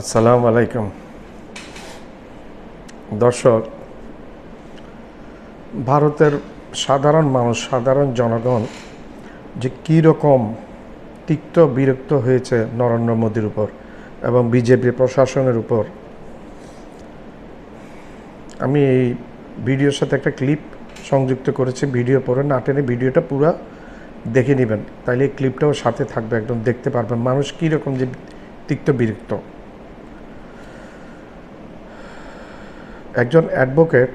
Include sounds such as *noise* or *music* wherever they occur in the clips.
আসসালামু আলাইকুম। দর্শক, ভারতের সাধারণ মানুষ, সাধারণ জনগণ যে কী রকম তিক্ত বিরক্ত হয়েছে নরেন্দ্র মোদীর উপর এবং বিজেপি প্রশাসনের উপর, আমি এই ভিডিওর সাথে একটা ক্লিপ সংযুক্ত করেছি, ভিডিও পরে না টেনে ভিডিওটা পুরো দেখে নেবেন। তাইলে এই ক্লিপটাও সাথে থাকবে, একদম দেখতে পারবেন মানুষ কী রকম যে তিক্ত বিরক্ত। একজন অ্যাডভোকেট,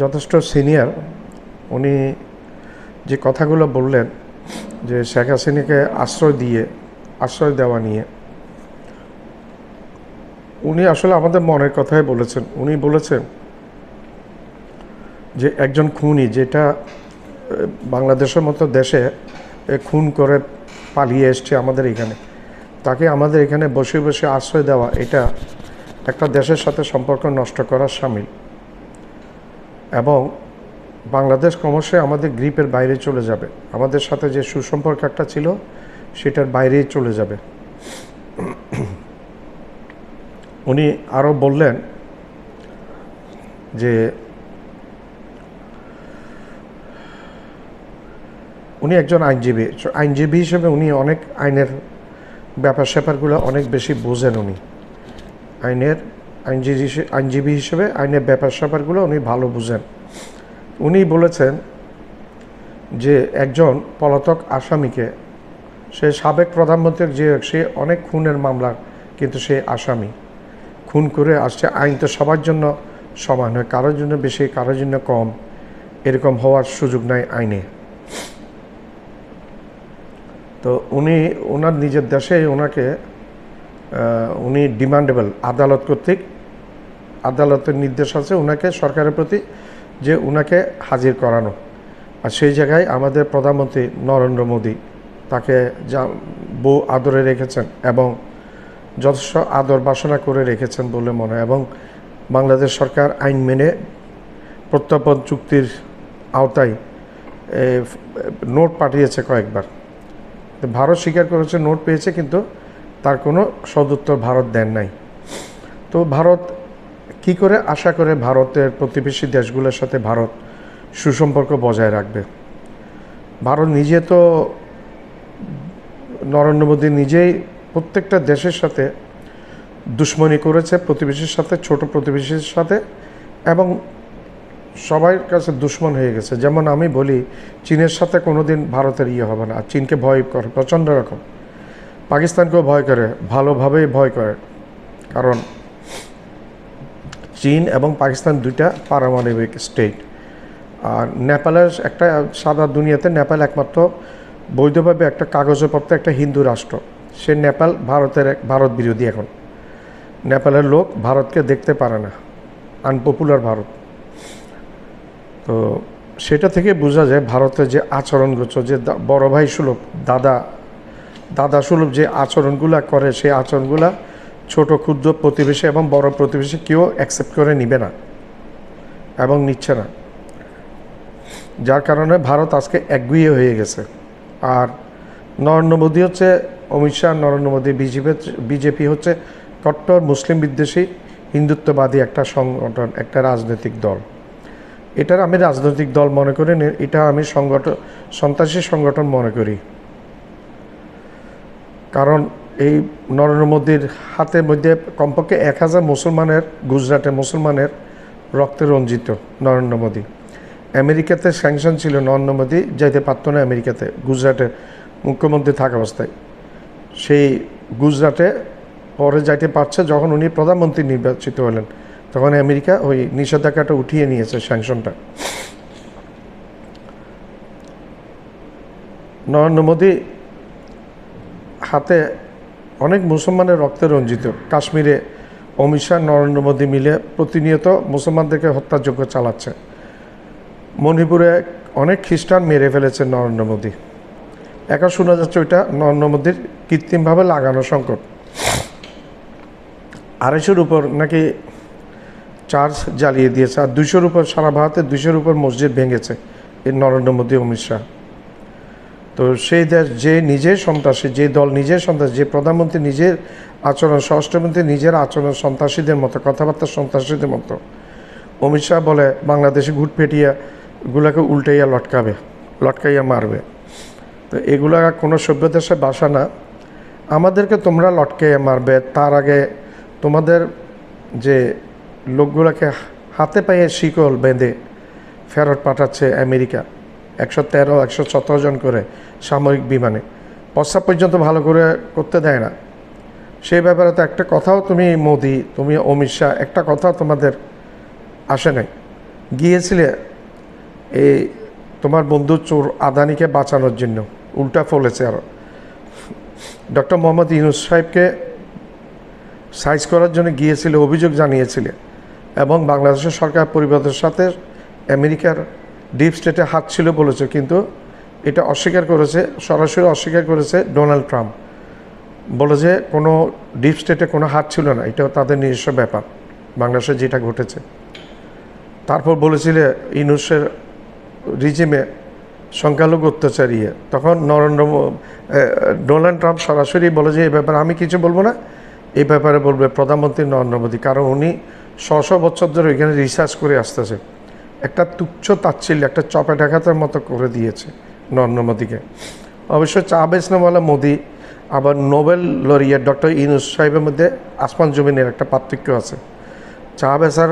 যথেষ্ট সিনিয়র, উনি যে কথাগুলো বললেন, যে শেখ হাসিনাকে আশ্রয় দিয়ে, আশ্রয় দেওয়া নিয়ে, উনি আসলে আমাদের মনের কথাই বলেছেন। উনি বলেছেন যে একজন খুনি যেটা বাংলাদেশের মতো দেশে খুন করে পালিয়ে এসছে আমাদের এখানে, তাকে আমাদের এখানে বসে বসে আশ্রয় দেওয়া, এটা একটা দেশের সাথে সম্পর্ক নষ্ট করার সামিল। এবং বাংলাদেশ ক্রমশই আমাদের গ্রিপের বাইরে চলে যাবে। আমাদের সাথে যে সুসম্পর্ক একটা ছিল, সেটার বাইরেই চলে যাবে। উনি আরও বললেন যে, উনি একজন আইনজীবী। আইনজীবী হিসেবে উনি অনেক আইনের ব্যাপার স্যাপারগুলো অনেক বেশি বোঝেন উনি। আইনের আইনজীবী আইনজীবী হিসেবে আইনের ব্যাপার স্যাপারগুলো উনি ভালো বুঝেন। উনি বলেছেন যে একজন পলাতক আসামিকে, সে সাবেক প্রধানমন্ত্রীর যে সে অনেক খুনের মামলা, কিন্তু সে আসামি। খুন করে আসছে, আইন তো সবার জন্য সমান হয়, কারোর জন্য বেশি, কারোর জন্য কম, এরকম হওয়ার সুযোগ নাই আইনে। তো উনি, ওনার নিজের দেশে ওনাকে উনি ডিমান্ডেবল আদালত কর্তৃক। আদালতের নির্দেশ আছে ওনাকে সরকারের প্রতি, যে ওনাকে হাজির করানো। আর সেই জায়গায় আমাদের প্রধানমন্ত্রী নরেন্দ্র মোদী তাকে যা বউ আদরে রেখেছেন এবং যথেষ্ট আদর বাসনা করে রেখেছেন বলে মনে হয় এবং বাংলাদেশ সরকার আইন মেনে প্রত্যর্পণ চুক্তির আওতায় নোট পাঠিয়েছে কয়েকবার। ভারত স্বীকার করেছে, নোট পেয়েছে, কিন্তু তার কোনো সদুত্তর ভারত দেন নাই। তো ভারত কি করে আশা করে ভারতের প্রতিবেশী দেশগুলোর সাথে ভারত সুসম্পর্ক বজায় রাখবে? ভারত নিজে তো নরেন্দ্র মোদী নিজেই প্রত্যেকটা দেশের সাথে দুশ্মনী করেছে, প্রতিবেশীর সাথে, ছোট প্রতিবেশীর সাথে এবং সবার কাছে দুশ্মন হয়ে গেছে। যেমন আমি বলি, চীনের সাথে কোনোদিন ভারতের ইয়ে হবে না। আর চীনকে ভয় করে, প্রচণ্ড রকম। পাকিস্তানকেও ভয় করে, ভালোভাবেই ভয় করে। কারণ চীন এবং পাকিস্তান দুইটা পারমাণবিক স্টেট আর নেপালের একটা সাদা দুনিয়াতে নেপাল একমাত্র বৈধভাবে একটা কাগজপত্র একটা হিন্দু রাষ্ট্র। সে নেপাল ভারতের এক, ভারত বিরোধী এখন। নেপালের লোক ভারতকে দেখতে পারে না। আনপপুলার ভারত। তো সেটা থেকে বোঝা যায় ভারতের যে আচরণগুলো যে বড় ভাই সুলভ, দাদা দাদা সুলভ যে আচরণগুলা করে, সেই আচরণগুলা ছোট, ক্ষুদ্র প্রতিবেশী এবং বড় প্রতিবেশী কেউ অ্যাকসেপ্ট করে নিবে না এবং নিচ্ছে না। যার কারণে ভারত আজকে একগুয়ে হয়ে গেছে। আর নরেন্দ্র মোদী হচ্ছে, অমিত শাহ, নরেন্দ্র মোদী বিজেপি বিজেপি হচ্ছে কট্টর মুসলিম বিদ্বেষী, হিন্দুত্ববাদী একটা সংগঠন, একটা রাজনৈতিক দল। এটার আমি রাজনৈতিক দল মনে করি এটা আমি সংগঠন, সন্ত্রাসী সংগঠন মনে করি। কারণ এই নরেন্দ্র মোদীর হাতের মধ্যে কমপক্ষে এক হাজার মুসলমানের গুজরাটে মুসলমানের রক্তে রঞ্জিত নরেন্দ্র মোদী। আমেরিকাতে স্যাংশন ছিল নরেন্দ্র মোদী, যাইতে পারত না আমেরিকাতে, গুজরাটে মুখ্যমন্ত্রী থাকা অবস্থায়। সেই গুজরাটে পরে যাইতে পারছে যখন উনি প্রধানমন্ত্রী নির্বাচিত হলেন, তখন আমেরিকা ওই নিষেধাজ্ঞাটা উঠিয়ে নিয়েছে স্যাংশনটা নরেন্দ্র মোদী হাতে অনেক মুসলমানের রক্তে রঞ্জিত। কাশ্মীরে অমিত শাহ, নরেন্দ্র মোদী মিলে প্রতিনিয়ত মুসলমানদেরকে হত্যাযজ্ঞ চালাচ্ছে। মণিপুরে অনেক খ্রিস্টান মেরে ফেলেছে নরেন্দ্র মোদী। একা শোনা যাচ্ছে ওইটা নরেন্দ্র মোদীর কৃত্রিমভাবে লাগানো সংকট। আড়াইশোর উপর নাকি চার্জ জ্বালিয়ে দিয়েছে, আর দুশোর উপর সারা ভারতে দুশোর উপর মসজিদ ভেঙেছে এই নরেন্দ্র মোদী, অমিত শাহ। তো সেই দেশ যে নিজে সন্ত্রাসী, যে দল নিজের সন্ত্রাসী, যে প্রধানমন্ত্রী নিজের আচরণ, স্বরাষ্ট্রমন্ত্রী নিজের আচরণ সন্ত্রাসীদের মতো, কথাবার্তা সন্ত্রাসীদের মতো, অমিত শাহ বলে বাংলাদেশে ঘুট পেটিয়া গুলাকে উল্টাইয়া লটকাবে, লটকাইয়া মারবে। তো এগুলা কোনো সভ্য দেশে বাসা না। আমাদেরকে তোমরা লটকাইয়া মারবে। তার আগে তোমাদের যে লোকগুলাকে হাতে পায়ে শিকল বেঁধে ফেরত পাঠাচ্ছে আমেরিকা। একশো তেরো, একশো সতেরো জন করে সামরিক বিমানে। প্রস্তাব পর্যন্ত ভালো করে করতে দেয় না। সেই ব্যাপারে তো একটা কথাও তুমি মোদি, তুমি অমিত শাহ, একটা কথাও তোমাদের আসে নাই। গিয়েছিলে এই তোমার বন্ধু চোর আদানিকে বাঁচানোর জন্য, উল্টা ফলেছে আরও ডক্টর মোহাম্মদ ইউনুস সাহেবকে সাইজ করার জন্য গিয়েছিল, অভিযোগ জানিয়েছিলে। এবং বাংলাদেশের সরকার পরিবারের সাথে আমেরিকার ডিপ স্টেটে হাত ছিল বলেছে, কিন্তু এটা অস্বীকার করেছে, সরাসরি অস্বীকার করেছে ডোনাল্ড ট্রাম্প বলে যে কোনো ডিপ স্টেটে কোনো হাত ছিল না, এটাও তাদের নিজস্ব ব্যাপার, বাংলাদেশে যেটা ঘটেছে। তারপর বলেছিলে ইনুসের রিজিমে সংখ্যালঘু অত্যাচার ইয়ে। তখন নরেন্দ্র ডোনাল্ড ট্রাম্প সরাসরি বলে যে এই ব্যাপারে আমি কিছু বলব না। এই ব্যাপারে বলবে প্রধানমন্ত্রী নরেন্দ্র মোদী, কারণ উনি ছশো বছর ধরে এখানে রিসার্চ করে আসতেছে। একটা তুচ্ছ তাচ্ছিল্য, একটা চপে ঢাকাতের মতো করে দিয়েছে নরেন্দ্র মোদীকে। অবশ্য চা বেচনেওয়ালা মোদী, আবার নোবেল লরিয়া ডক্টর ইনুস সাহেবের মধ্যে আসমান জমিনের একটা পার্থক্য আছে। চা বেচার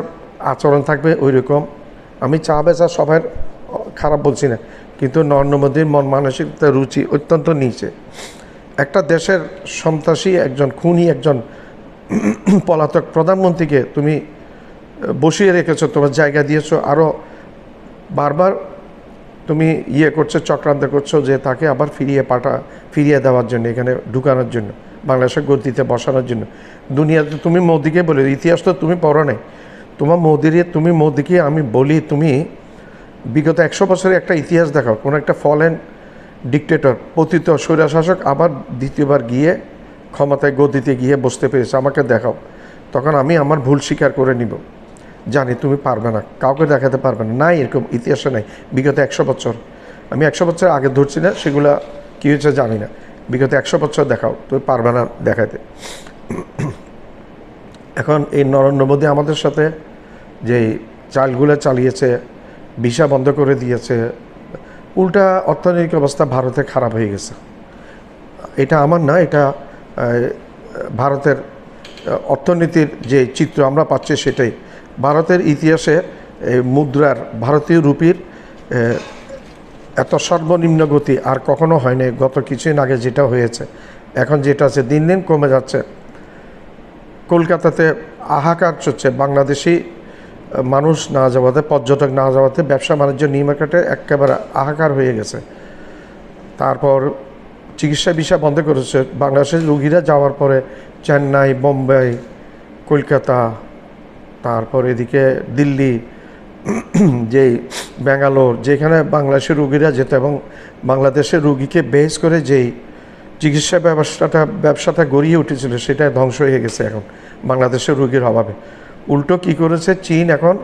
আচরণ থাকবে ওই রকম আমি চা বেচা সবার খারাপ বলছি না, কিন্তু নরেন্দ্র মোদীর মন মানসিকতা, রুচি অত্যন্ত নিচে। একটা দেশের সন্ত্রাসী একজন, খুনি একজন পলাতক প্রধানমন্ত্রীকে তুমি বসিয়ে রেখেছো, তোমার জায়গা দিয়েছ আরও বারবার তুমি ইয়ে করছ, চক্রান্ত করছ যে তাকে আবার ফিরিয়ে পাঠা, ফিরিয়ে দেওয়ার জন্য, এখানে ঢুকানোর জন্য, বাংলাদেশের গতিতে বসানোর জন্য। দুনিয়াতে তুমি মোদিকে বলে, ইতিহাস তো তুমি পড়ো নাই। তোমার মোদির, তুমি মোদিকে আমি বলি, তুমি বিগত একশো বছরের একটা ইতিহাস দেখাও, কোনো একটা ফলেন ডিকটেটর, পতিত স্বৈরাশাসক আবার দ্বিতীয়বার গিয়ে ক্ষমতায় গদিতে গিয়ে বসতে পেরেছে, আমাকে দেখাও। তখন আমি আমার ভুল স্বীকার করে নিব। জানি তুমি পারবে না, কাউকে দেখাতে পারবে না। নাই, এরকম ইতিহাসে নাই। বিগত একশো বছর। আমি একশো বছর আগে ধরছি না, সেগুলা কী হয়েছে জানি না। বিগত একশো বছর দেখাও, তুমি পারবে না দেখাতে এখন এই নরেন্দ্র মোদী আমাদের সাথে যে চালগুলো চালিয়েছে, ভিসা বন্ধ করে দিয়েছে, উল্টা অর্থনৈতিক অবস্থা ভারতে খারাপ হয়ে গেছে। এটা আমার না, এটা ভারতের অর্থনীতির যে চিত্র আমরা পাচ্ছি সেটাই। ভারতের ইতিহাসে এই মুদ্রার ভারতীয় রুপির এত সর্বনিম্ন গতি আর কখনো হয়নি গত কিছুদিন আগে যেটা হয়েছে। এখন যেটা আছে, দিন দিন কমে যাচ্ছে। কলকাতাতে হাহাকার চলছে বাংলাদেশি মানুষ না যাওয়াতে, পর্যটক না যাওয়াতে, ব্যবসা বাণিজ্য নিউ একেবারে হাহাকার হয়ে গেছে। তারপর চিকিৎসা বিষয় বন্ধ করেছে। বাংলাদেশের রুগীরা যাওয়ার পরে চেন্নাই, বোম্বাই, কলকাতা তারপর এদিকে দিল্লি, যেই ব্যাঙ্গালোর, যেখানে বাংলাদেশের রুগীরা যেত এবং বাংলাদেশের রুগীকে বেস করে যেই চিকিৎসা ব্যবসাটা ব্যবসাটা গড়িয়ে উঠেছিল সেটা ধ্বংস হয়ে গেছে এখন বাংলাদেশের রুগীর অভাবে। উল্টো কি করেছে? চীন এখন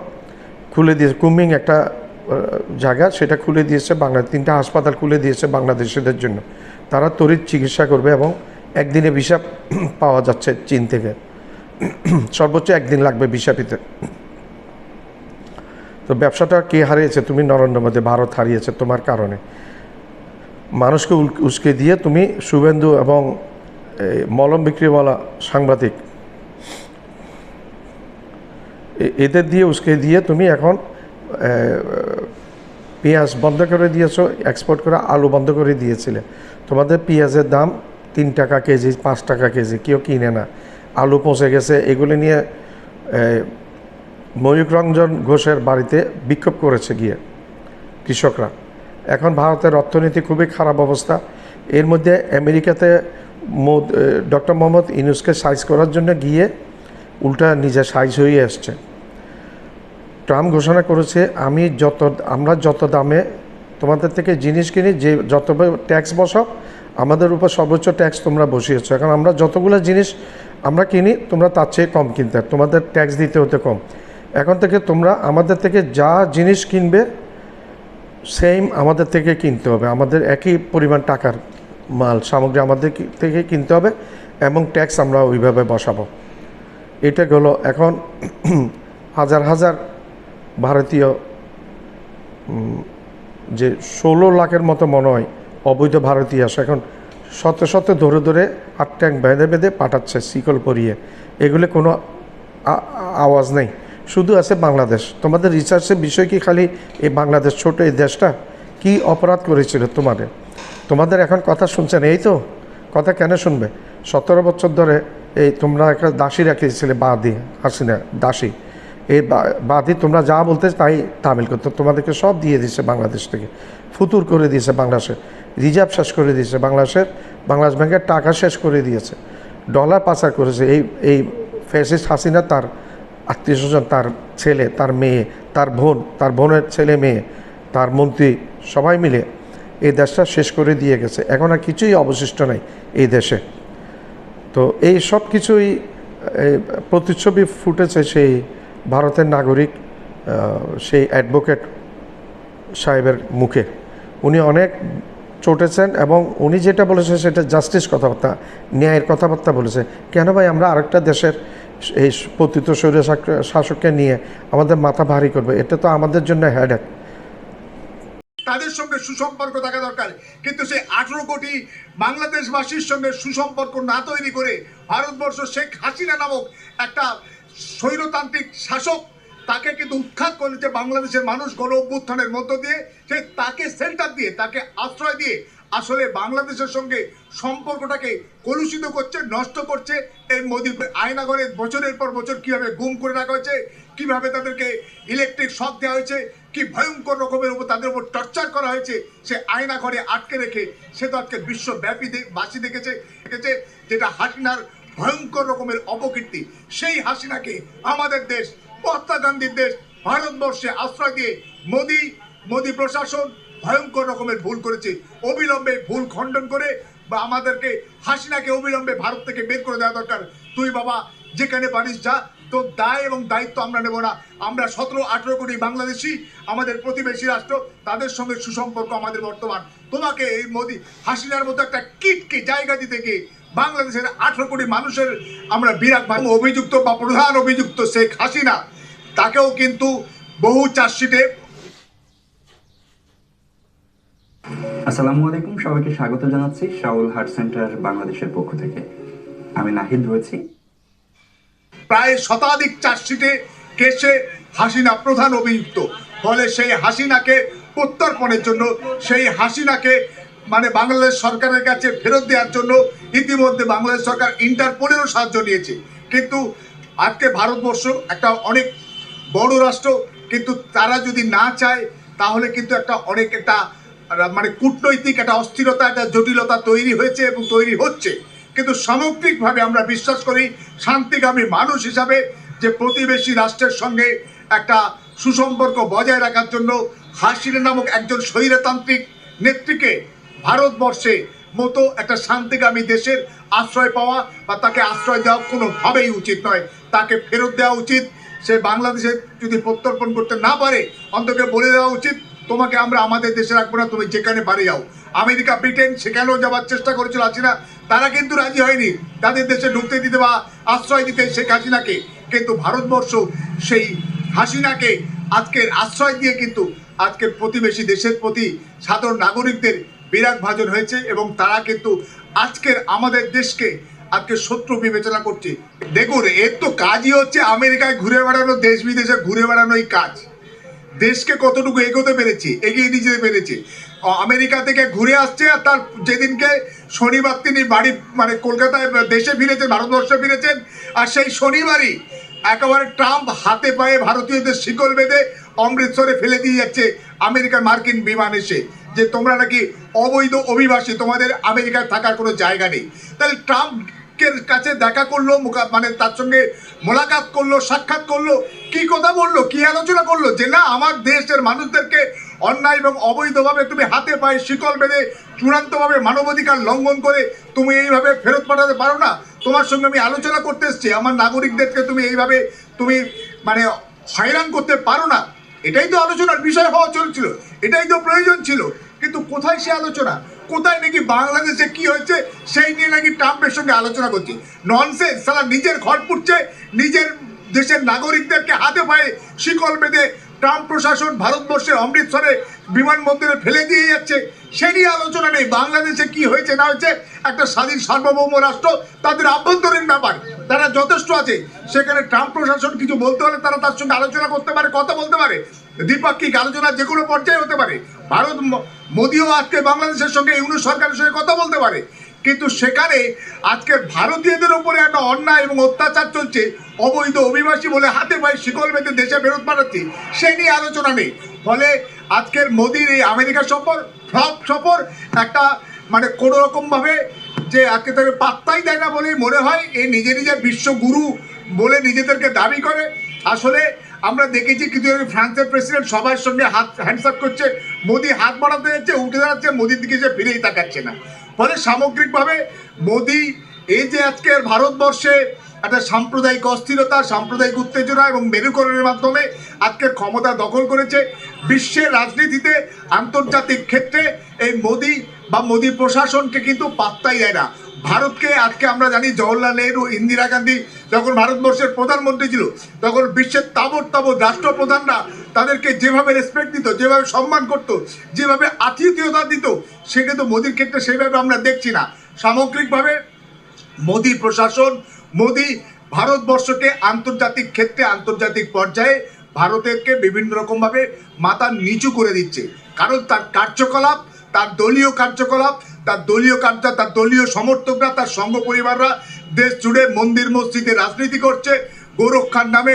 খুলে দিয়েছে কুমিং একটা জায়গা, সেটা খুলে দিয়েছে বাংলা তিনটা হাসপাতাল খুলে দিয়েছে বাংলাদেশিদের জন্য। তারা তড়িৎ চিকিৎসা করবে এবং একদিনে ভিসা পাওয়া যাচ্ছে চীন থেকে। *clears throat* সর্বোচ্চ একদিন লাগবে ভিসা পেতে। তো ব্যবসাটা কে হারিয়েছে? তুমি নরেন্দ্র মোদী, ভারত হারিয়েছে তোমার কারণে। মানুষকে উস্কে দিয়ে তুমি শুভেন্দু এবং মলম বিক্রিওয়ালা সাংবাদিক এদের দিয়ে উস্কে দিয়ে তুমি এখন পেঁয়াজ বন্ধ করে দিয়েছ এক্সপোর্ট করে আলু বন্ধ করে দিয়েছিলে। তোমাদের পেঁয়াজের দাম তিন টাকা কেজি, পাঁচ টাকা কেজি, কেউ কিনে না। আলু পচে গেছে এগুলি নিয়ে এ, ময়ূক রঞ্জন ঘোষের বাড়িতে বিক্ষোভ করেছে গিয়ে কৃষকরা। এখন ভারতের অর্থনীতি খুবই খারাপ অবস্থা। এর মধ্যে আমেরিকাতে ডক্টর মোহাম্মদ ইনুসকে সাইজ করার জন্য গিয়ে উল্টা নিজে সাইজ হয়ে আসছে ট্রাম্প ঘোষণা করেছে আমি যত আমরা যত দামে তোমাদের থেকে জিনিস কিনি যে যত ট্যাক্স বসাও আমাদের উপর সর্বোচ্চ ট্যাক্স তোমরা বসিয়েছো। এখন আমরা যতগুলো জিনিস আমরা কিনি, তোমরা তার চেয়ে কম কিনতে তোমাদের ট্যাক্স দিতে হতে কম। এখন থেকে তোমরা আমাদের থেকে যা জিনিস কিনবে সেম আমাদের থেকে কিনতে হবে। আমাদের একই পরিমাণ টাকার মাল, সামগ্রী আমাদের থেকে কিনতে হবে এবং ট্যাক্স আমরা ওইভাবে বসাবো। এটা হলো এখন *clears throat* হাজার হাজার ভারতীয় যে ষোলো লাখের মতো মনে হয় অবৈধ ভারতীয় আসে। এখন শত শত ধরে ধরে হাত ট্যাঙ্ক বেঁধে বেঁধে পাঠাচ্ছে শিকল পরিয়ে। এগুলো কোনো আওয়াজ নেই। শুধু আছে বাংলাদেশ। তোমাদের রিসার্চের বিষয় কি খালি এই বাংলাদেশ ছোট এই দেশটা? কি অপরাধ করেছিল তোমাদের? তোমাদের এখন কথা শুনছেন? এই তো? কথা কেন শুনবে? সতেরো বছর ধরে এই তোমরা একটা দাসী রেখেছিলে, বাদি, হাসিনা দাসী। এই বাদি তোমরা যা বলতে তাই তামিল করতো। তোমাদেরকে সব দিয়ে দিয়েছে বাংলাদেশ থেকে। ফুতুর করে দিয়েছে বাংলাদেশে। রিজার্ভ শেষ করে দিয়েছে বাংলাদেশের, বাংলাদেশ ব্যাংকের টাকা শেষ করে দিয়েছে। ডলার পাচার করেছে। এই এই ফেসিস হাসিনা তার আত্মীয় স্বজন, তার ছেলে, তার মেয়ে, তার বোন, তার বোনের ছেলে, মেয়ে, তার মন্ত্রী সবাই মিলে এই দেশটা শেষ করে দিয়ে গেছে। এখন আর কিছুই অবশিষ্ট নাই এই দেশে। তো এই সব কিছুই প্রতিচ্ছবি ফুটেছে সেই ভারতের নাগরিক সেই অ্যাডভোকেট সাহেবের মুখে। উনি অনেক চটেছেন এবং উনি যেটা বলেছে সেটা জাস্টিস কথাবার্তা, ন্যায়ের কথাবার্তা বলেছে। কেন ভাই আমরা আরেকটা দেশের এই পতিত শৈর শাসককে নিয়ে আমাদের মাথা ভারী করবে? এটা তো আমাদের জন্য হ্যাডেক তাদের সঙ্গে সুসম্পর্ক থাকা দরকার। কিন্তু সেই আঠেরো কোটি বাংলাদেশবাসীর সঙ্গে সুসম্পর্ক না তৈরি করে ভারতবর্ষ শেখ হাসিনা নামক একটা স্বৈরতান্ত্রিক শাসক তাকে কিন্তু উৎখাত করেছে বাংলাদেশের মানুষ গণ অভ্যুত্থানের মধ্য দিয়ে। সে তাকে সেন্টার দিয়ে, তাকে আশ্রয় দিয়ে আসলে বাংলাদেশের সঙ্গে সম্পর্কটাকে কলুষিত করছে, নষ্ট করছে। এই মোদী আয়নাগরে বছরের পর বছর কীভাবে গুম করে রাখা হয়েছে, কীভাবে তাদেরকে ইলেকট্রিক শক দেওয়া হয়েছে, কি ভয়ঙ্কর রকমের উপর তাদের উপর টর্চার করা হয়েছে, সে আয়না ঘরে আটকে রেখে সে তো আজকে বিশ্বব্যাপী বাসী দেখেছে দেখেছে যেটা হাসিনার ভয়ঙ্কর রকমের অপকীর্তি। সেই হাসিনাকে আমাদের দেশ মহাত্মা গান্ধীর দেশ ভারতবর্ষে আশ্রয় দিয়ে মোদি মোদি প্রশাসন ভয়ঙ্কর রকমের ভুল করেছে। অবিলম্বে ভুল খণ্ডন করে বা আমাদেরকে হাসিনাকে অবিলম্বে ভারত থেকে বের করে দেওয়া দরকার। তুই বাবা, যেখানে পারিস যা। তো দায় এবং দায়িত্ব আমরা নেব না। আমরা সতেরো, আঠেরো কোটি বাংলাদেশি, আমাদের প্রতিবেশী রাষ্ট্র, তাদের সঙ্গে সুসম্পর্ক আমাদের বর্তমান। তোমাকে এই মোদি, হাসিনার মতো একটা কিটকে জায়গা দিতে গিয়ে বাংলাদেশের আঠেরো কোটি মানুষের আমরা বিরাট অভিযুক্ত বা প্রধান অভিযুক্ত শেখ হাসিনা তাকেও কিন্তু বহু চার্জশিটে আসসালামু আলাইকুম সবাইকে স্বাগত জানাচ্ছি শাউল হার্ট সেন্টার বাংলাদেশের পক্ষ থেকে। আমি নাহিদ রয়েছি। প্রায় শতাধিক চার্জশিটে কেসে হাসিনা প্রধান অভিযুক্ত। ফলে সেই হাসিনাকে প্রত্যর্পণের জন্য সেই হাসিনাকে মানে বাংলাদেশ সরকারের কাছে ফেরত দেওয়ার জন্য ইতিমধ্যে বাংলাদেশ সরকার ইন্টারপোলেরও সাহায্য নিয়েছে। কিন্তু আজকে ভারতবর্ষ একটা অনেক বড় রাষ্ট্র, কিন্তু তারা যদি না চায়, তাহলে কিন্তু একটা অনেক একটা মানে কূটনৈতিক একটা অস্থিরতা, একটা জটিলতা তৈরি হয়েছে এবং তৈরি হচ্ছে। কিন্তু সামগ্রিকভাবে আমরা বিশ্বাস করি শান্তিকামী মানুষ হিসাবে যে প্রতিবেশী রাষ্ট্রের সঙ্গে একটা সুসম্পর্ক বজায় রাখার জন্য হাসিনা নামক একজন স্বৈরতান্ত্রিক নেত্রীকে ভারতবর্ষে মতো একটা শান্তিকামী দেশের আশ্রয় পাওয়া বা তাকে আশ্রয় দেওয়া কোনোভাবেই উচিত নয়। তাকে ফেরত দেওয়া উচিত। সে বাংলাদেশে যদি প্রত্যর্পণ করতে না পারে, অন্তকে বলে দেওয়া উচিত, তোমাকে আমরা আমাদের দেশে রাখব না, তুমি যেখানে পারে যাও। আমেরিকা, ব্রিটেন সেখানেও যাওয়ার চেষ্টা করেছিল হাসিনা তারা কিন্তু রাজি হয়নি। তাদের দেশে ঢুকতে দিতে বা আশ্রয় দিতে শেখ হাসিনাকে, কিন্তু ভারতবর্ষ সেই হাসিনাকে আজকের আশ্রয় দিয়ে কিন্তু আজকের প্রতিবেশী দেশের প্রতি সাধারণ নাগরিকদের বিরাট ভাজন হয়েছে এবং তারা কিন্তু আজকের আমাদের দেশকে আজকে শত্রু বিবেচনা করছে। দেখুন, এর তো কাজই হচ্ছে আমেরিকায় ঘুরে বেড়ানো, দেশ বিদেশে ঘুরে বেড়ানোই কাজ। দেশকে কতটুকু এগোতে পেরেছে, এগিয়ে নিয়ে যেতে পেরেছে। আমেরিকা থেকে ঘুরে আসছে আর তার যেদিনকে শনিবার তিনি বাড়ি মানে কলকাতায় দেশে ফিরেছেন, ভারতবর্ষে ফিরেছেন, আর সেই শনিবারই একেবারে ট্রাম্প হাতে পায়ে ভারতীয়দের শিকল বেঁধে অমৃতসরে ফেলে দিয়ে যাচ্ছে আমেরিকার মার্কিন বিমান এসে। যে তোমরা নাকি অবৈধ অভিবাসী, তোমাদের আমেরিকায় থাকার কোনো জায়গা নেই। তাহলে ট্রাম্পের কাছে দেখা করল মানে তার সঙ্গে মোলাকাত করল, সাক্ষাৎ করল, কি কথা বলল, কি আলোচনা করল, যে না, আমার দেশের মানুষদেরকে অন্যায় এবং অবৈধভাবে তুমি হাতে পায়ে শিকল বেঁধে চূড়ান্তভাবে মানবাধিকার লঙ্ঘন করে তুমি এইভাবে ফেরত পাঠাতে পারো না। তোমার সঙ্গে আমি আলোচনা করতে এসেছি, আমার নাগরিকদেরকে তুমি এইভাবে তুমি মানে হয়রান করতে পারো না। এটাই তো আলোচনার বিষয় হওয়া চলছিল, এটাই তো প্রয়োজন ছিল। কিন্তু কোথায় সে আলোচনা? কোথায় নাকি বাংলাদেশে কি হয়েছে, সেই নিয়ে নাকি ট্রাম্পের সঙ্গে আলোচনা করছি। ননসেন্স সালা নিজের ঘর পুড়ছে, নিজের দেশের নাগরিকদেরকে হাতে পায়ে শিকল বেঁধে ট্রাম্প প্রশাসন ভারতবর্ষের অমৃতসরে বিমানবন্দরে ফেলে দিয়ে যাচ্ছে। সে নিয়ে আলোচনা নেই, বাংলাদেশে কি হয়েছে, না হয়েছে। একটা স্বাধীন সার্বভৌম রাষ্ট্র, তাদের আভ্যন্তরীণ ব্যাপার, তারা যথেষ্ট আছে। সেখানে ট্রাম্প প্রশাসন কিছু বলতে হলে তারা তার সঙ্গে আলোচনা করতে পারে, কথা বলতে পারে। দ্বিপাক্ষিক আলোচনা যে কোনো পর্যায়ে হতে পারে। ভারত মোদিও আজকে বাংলাদেশের সঙ্গে ইউনু সরকারের সঙ্গে কথা বলতে পারে। কিন্তু সেখানে আজকে ভারতীয়দের উপরে একটা অন্যায় এবং অত্যাচার চলছে, অবৈধ অভিবাসী বলে হাতে পায়ে শিকল বেঁধে দেশে ফেরত পাঠাচ্ছি, সে নিয়ে আলোচনা নেই। ফলে আজকের মোদির এই আমেরিকা সফর ফ্লপ সফর একটা মানে কোনো রকমভাবে যে আজকে তাকে পাত্তাই দেয় না বলেই মনে হয়, এ নিজে নিজে বিশ্বগুরু বলে নিজেদেরকে দাবি করে। আসলে আমরা দেখেছি কিছু ফ্রান্সের প্রেসিডেন্ট সবার সঙ্গে হাত হ্যান্ডসাপ করছে, মোদি হাত বাড়াতে যাচ্ছে, উঠে দাঁড়াচ্ছে, মোদির দিকে সে ফিরেই তাকাচ্ছে না। ফলে সামগ্রিকভাবে মোদি এই যে আজকের ভারতবর্ষে একটা সাম্প্রদায়িক অস্থিরতা, সাম্প্রদায়িক উত্তেজনা এবং মেরুকরণের মাধ্যমে আজকের ক্ষমতা দখল করেছে, বিশ্বের রাজনীতিতে আন্তর্জাতিক ক্ষেত্রে এই মোদি বা মোদি প্রশাসনকে কিন্তু পাত্তাই দেয় না। ভারতকে আজকে আমরা জানি জওহরলাল নেহরু, ইন্দিরা গান্ধী, যখন ভারতবর্ষের প্রধানমন্ত্রী ছিল, তখন বিশ্বের তাবর তাবর রাষ্ট্রপ্রধানরা তাদেরকে যেভাবে রেসপেক্ট দিত, যেভাবে সম্মান করত, যেভাবে আতিথেয়তা দিত, সেটা তো মোদির ক্ষেত্রে সেইভাবে আমরা দেখছি না। সামগ্রিকভাবে মোদি প্রশাসন, মোদি ভারতবর্ষকে আন্তর্জাতিক ক্ষেত্রে আন্তর্জাতিক পর্যায়ে ভারতেরকে বিভিন্ন রকমভাবে মাথা নিচু করে দিচ্ছে। কারণ তার কার্যকলাপ, তার দলীয় কার্যকলাপ তার দলীয় কার্য তার দলীয় সমর্থকরা, তার সংঘ পরিবাররা দেশ জুড়ে মন্দির, মসজিদে রাজনীতি করছে। গোরক্ষার নামে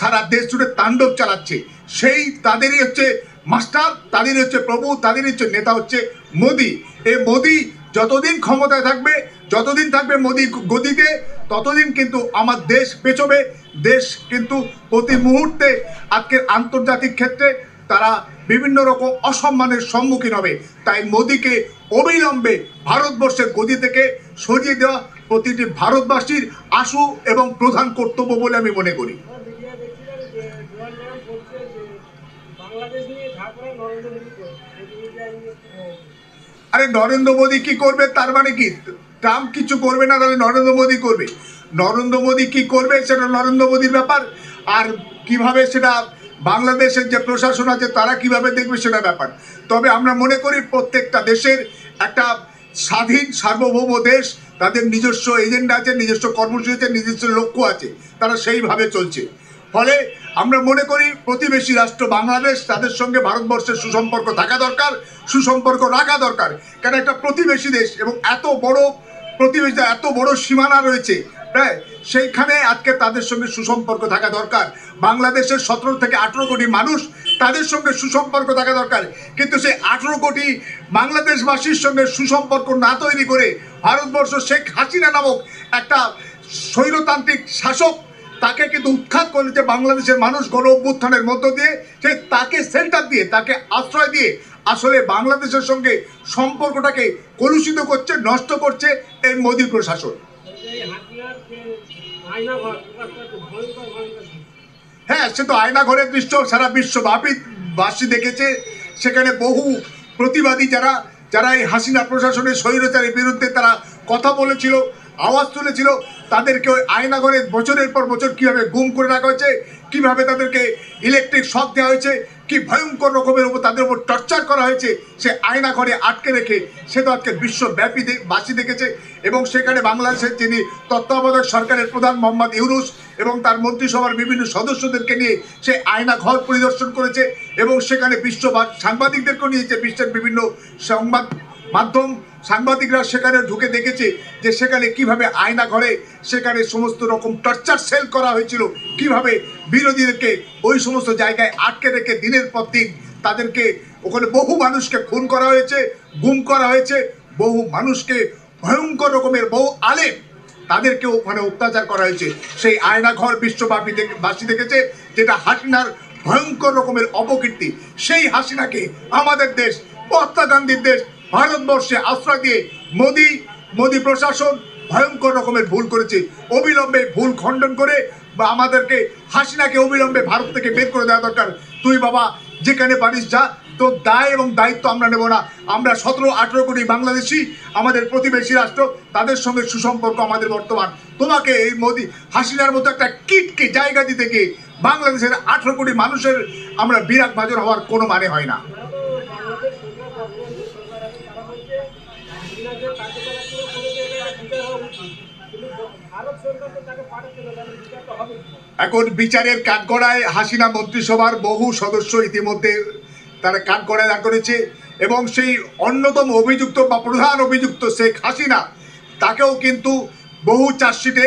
সারা দেশ জুড়ে তাণ্ডব চালাচ্ছে। সেই তাদেরই হচ্ছে মাস্টার, তাদেরই হচ্ছে প্রভু, তাদেরই হচ্ছে নেতা হচ্ছে মোদি। এ মোদি যতদিন ক্ষমতায় থাকবে, যতদিন থাকবে মোদি গদিতে, ততদিন কিন্তু আমার দেশ পেছবে। দেশ কিন্তু প্রতি মুহূর্তে আজকের আন্তর্জাতিক ক্ষেত্রে তারা বিভিন্ন রকম অসম্মানের সম্মুখীন হবে। তাই মোদিকে অবিলম্বে ভারতবর্ষের গদি থেকে সরিয়ে দেওয়া প্রতিটি ভারতবাসীর আশু এবং প্রধান কর্তব্য বলে আমি মনে করি। আরে নরেন্দ্র মোদী কি করবে? তার মানে কি? ট্রাম্প কিছু করবে না, তাহলে নরেন্দ্র মোদী করবে। নরেন্দ্র মোদী কি করবে সেটা নরেন্দ্র মোদীর ব্যাপার। আর কীভাবে সেটা বাংলাদেশের যে প্রশাসন আছে, তারা কীভাবে দেখবে সেটা ব্যাপার। তবে আমরা মনে করি প্রত্যেকটা দেশের একটা স্বাধীন, সার্বভৌম দেশ, তাদের নিজস্ব এজেন্ডা আছে, নিজস্ব কর্মসূচি আছে, নিজস্ব লক্ষ্য আছে, তারা সেইভাবে চলছে। ফলে আমরা মনে করি প্রতিবেশী রাষ্ট্র বাংলাদেশ, তাদের সঙ্গে ভারতবর্ষের সুসম্পর্ক থাকা দরকার, সুসম্পর্ক রাখা দরকার। কেন একটা প্রতিবেশী দেশ এবং এত বড় প্রতিবেশী এত বড় সীমানা রয়েছে হ্যাঁ সেইখানে আজকে তাদের সঙ্গে সুসম্পর্ক থাকা দরকার। বাংলাদেশের সতেরো থেকে আঠেরো কোটি মানুষ তাদের সঙ্গে সুসম্পর্ক থাকা দরকার। কিন্তু সেই আঠেরো কোটি বাংলাদেশবাসীর সঙ্গে সুসম্পর্ক না তৈরি করে ভারতবর্ষ শেখ হাসিনা নামক একটা স্বৈরতান্ত্রিক শাসক তাকে কিন্তু উৎখাত করেছে বাংলাদেশের মানুষ গণ অভ্যুত্থানের মধ্য দিয়ে সে তাকে সেন্টার দিয়ে, তাকে আশ্রয় দিয়ে আসলে বাংলাদেশের সঙ্গে সম্পর্কটাকে কলুষিত করছে, নষ্ট করছে এই মোদী প্রশাসন। হ্যাঁ সে তো আয়না ঘরের দৃশ্য, সারা বিশ্বব্যাপী বাসী দেখেছে। সেখানে বহু প্রতিবাদী যারা যারা এই হাসিনা প্রশাসনের স্বৈরচারের বিরুদ্ধে তারা কথা বলেছিল, আওয়াজ তুলেছিল, তাদেরকে ওই আয়নাঘরে বছরের পর বছর কীভাবে গুম করে রাখা হয়েছে, কীভাবে তাদেরকে ইলেকট্রিক শক দেওয়া হয়েছে কি ভয়ঙ্কর রকমের উপর তাদের উপর টর্চার করা হয়েছে, সে আয়না ঘরে আটকে রেখে, সে তো আজকে বিশ্বব্যাপী বাসী দেখেছে। এবং সেখানে বাংলাদেশের যিনি তত্ত্বাবধায়ক সরকারের প্রধান মোহাম্মদ ইউরুস এবং তার মন্ত্রিসভার বিভিন্ন সদস্যদেরকে নিয়ে সে আয়না ঘর পরিদর্শন করেছে এবং সেখানে বিশ্ব সাংবাদিকদেরকেও নিয়েছে বিশ্বের বিভিন্ন সংবাদ মাধ্যম সাংবাদিকরা সেখানে ঢুকে দেখেছে যে সেখানে কীভাবে আয়না ঘরে সেখানে সমস্ত রকম টর্চার সেল করা হয়েছিল, কীভাবে বিরোধীদেরকে ওই সমস্ত জায়গায় আটকে রেখে দিনের পর দিন তাদেরকে ওখানে বহু মানুষকে খুন করা হয়েছে, গুম করা হয়েছে, বহু মানুষকে ভয়ঙ্কর রকমের বহু আলেম তাদেরকে ওখানে অত্যাচার করা হয়েছে। সেই আয়নাঘর বিশ্বব্যাপী বাসী দেখেছে যেটা হাসিনার ভয়ঙ্কর রকমের অপকীর্তি। সেই হাসিনাকে আমাদের দেশ, মহাত্মা গান্ধীর দেশ ভারতবর্ষে আশ্রয় দিয়ে মোদি মোদি প্রশাসন ভয়ঙ্কর রকমের ভুল করেছে, অবিলম্বে ভুল খণ্ডন করে বা আমাদেরকে হাসিনাকে অবিলম্বে ভারত থেকে বের করে দেওয়া দরকার। তুই বাবা, যেখানে পারিস যা। তোর দায় এবং দায়িত্ব আমরা নেব না। আমরা সতেরো, আঠেরো কোটি বাংলাদেশি, আমাদের প্রতিবেশী রাষ্ট্র, তাদের সঙ্গে সুসম্পর্ক আমাদের বর্তমান। তোমাকে এই মোদি, হাসিনার মতো একটা কিটকে জায়গা দিতে গিয়ে বাংলাদেশের আঠেরো কোটি মানুষের আমরা বিরাট ভাজন হওয়ার কোনো মানে হয় না তারা তো বাংলাদেশ সরকার বা বাংলাদেশ সরকার আছে তারা বলছে হাসিনা যে কার্যকলাপ করে করেছে এটা একটা বিচার হওয়া উচিত কিন্তু ভারত সরকার তো তাকে পাঠাচ্ছে না তাহলে বিচার তো হবে এখন বিচারের কাঠগড়ায় হাসিনা মন্ত্রিসভার বহু সদস্য ইতিমধ্যে তারা কাঠগড়ায় দাঁড় করেছে এবং সেই অন্যতম অভিযুক্ত বা প্রধান অভিযুক্ত শেখ হাসিনা, তাকেও কিন্তু বহু চার্জশিটে,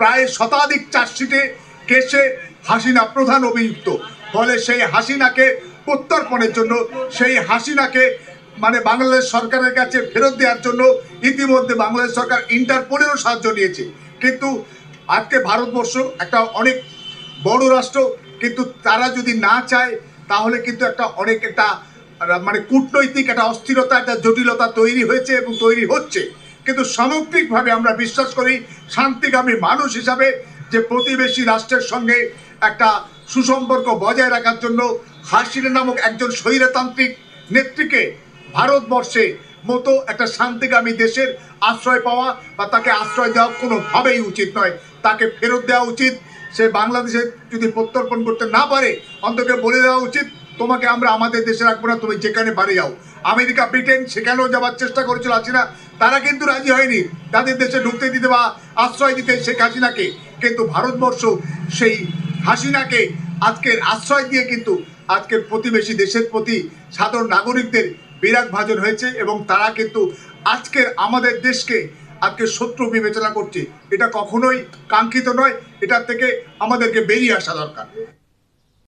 প্রায় শতাধিক চার্জশিটে কেসে হাসিনা প্রধান অভিযুক্ত। ফলে সেই হাসিনাকে প্রত্যর্পণের জন্য, সেই হাসিনাকে মানে বাংলাদেশ সরকারের কাছে ফেরত দেওয়ার জন্য ইতিমধ্যে বাংলাদেশ সরকার ইন্টারপোলেরও সাহায্য নিয়েছে। কিন্তু আজকে ভারতবর্ষ একটা অনেক বড় রাষ্ট্র, কিন্তু তারা যদি না চায়, তাহলে কিন্তু একটা অনেক একটা মানে কূটনৈতিক একটা অস্থিরতা, একটা জটিলতা তৈরি হয়েছে এবং তৈরি হচ্ছে। কিন্তু সামগ্রিকভাবে আমরা বিশ্বাস করি শান্তিকামী মানুষ হিসাবে যে প্রতিবেশী রাষ্ট্রের সঙ্গে একটা সুসম্পর্ক বজায় রাখার জন্য হাসিনা নামক একজন স্বৈরতান্ত্রিক নেত্রীকে ভারতবর্ষে মতো একটা শান্তিকামী দেশের আশ্রয় পাওয়া বা তাকে আশ্রয় দেওয়া কোনোভাবেই উচিত নয়। তাকে ফেরত দেওয়া উচিত। সে বাংলাদেশে যদি প্রত্যর্পণ করতে না পারে অন্তত বলে দেওয়া উচিত, তোমাকে আমরা আমাদের দেশে রাখব না, তুমি যেখানে পারে যাও। আমেরিকা, ব্রিটেন, সেখানেও যাওয়ার চেষ্টা করেছিল হাসিনা তারা কিন্তু রাজি হয়নি। তাদের দেশে ঢুকতে দিতে বা আশ্রয় দিতে শেখ হাসিনাকে। কিন্তু ভারতবর্ষ সেই হাসিনাকে আজকের আশ্রয় দিয়ে কিন্তু আজকের প্রতিবেশী দেশের প্রতি সাধারণ নাগরিকদের বিরাট ভাজন হয়েছে এবং তারা কিন্তু আজকের আমাদের দেশকে আজকে শত্রু বিবেচনা করছে। এটা কখনোই কাঙ্ক্ষিত নয় এটার থেকে আমাদেরকে বেরিয়ে আসা দরকার।